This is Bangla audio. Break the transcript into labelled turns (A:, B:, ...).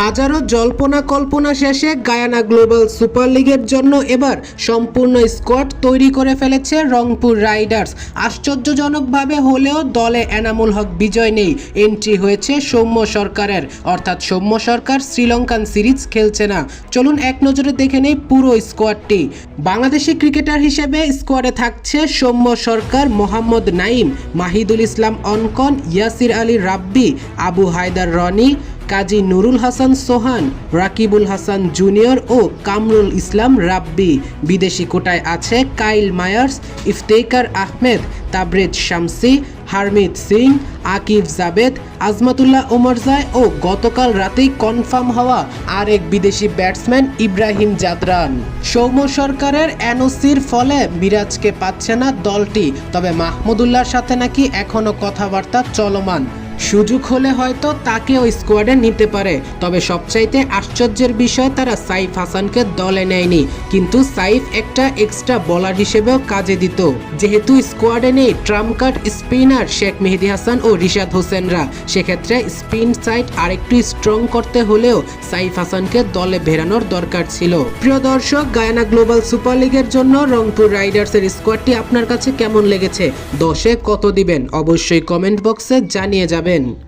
A: হাজারো জল্পনা কল্পনা শেষে গায়ানা গ্লোবাল সুপার লিগের জন্য এবার সম্পূর্ণ স্কোয়াড তৈরি করে ফেলেছে রংপুর রাইডার্স। আশ্চর্যজনকভাবে হলেও দলে এনামুল হক বিজয় নেই। এন্ট্রি হয়েছে সৌম্য সরকারের। অর্থাৎ সৌম্য সরকার শ্রীলঙ্কান সিরিজ খেলছে না। চলুন এক নজরে দেখে নেই পুরো স্কোয়াডটি। বাংলাদেশি ক্রিকেটার হিসেবে স্কোয়াডে থাকছে সৌম্য সরকার, মোহাম্মদ নাইম মাহিদুল ইসলাম অনকন, ইয়াসির আলী রাব্বি, আবু হায়দার রনি কাজী নুরুল হাসান সোহান, রাকিবুল হাসান জুনিয়র ও কামরুল ইসলাম রাব্বি। বিদেশি কোটায় আছে Kyle Mayers, Iftikhar Ahmed Tabraiz Shamsi Harmeet Singh, Aqib Javed, Azmatullah Omarzai ও গতকাল রাতেই কনফার্ম হওয়া আরেক বিদেশি ব্যাটসম্যান ইব্রাহিম জাদরান। সৌম্য সরকারের এনওসির ফলে মিরাজকে পাচ্ছে না দলটি, তবে মাহমুদুল্লাহর সাথে নাকি এখনও কথাবার্তা চলমান। সুযোগ হলে হয়তো তাকেও স্কোয়াডে নিতে পারে। তবে সবচাইতে আশ্চর্যের বিষয়, তারা সাইফ হাসানকে দলে নেয়নি। কিন্তু সাইফ একটা এক্সট্রা বলার হিসেবেও কাজে দিত। যেহেতু স্কোয়াডে নেই trump card spinner Sheikh Mehedi Hasan ও রিশাদ হোসেনরা। সেক্ষেত্রে স্পিন সাইড আরেকটু স্ট্রং করতে হলেও সাইফ হাসানকে দলে ভেরানোর দরকার ছিল। প্রিয় দর্শক, গায়ানা গ্লোবাল সুপার লিগের জন্য রংপুর রাইডার্সের স্কোয়াডটি আপনার কাছে কেমন লেগেছে? দশে কত দিবেন? অবশ্যই কমেন্ট বক্সে জানিয়ে যাবেন। বলেন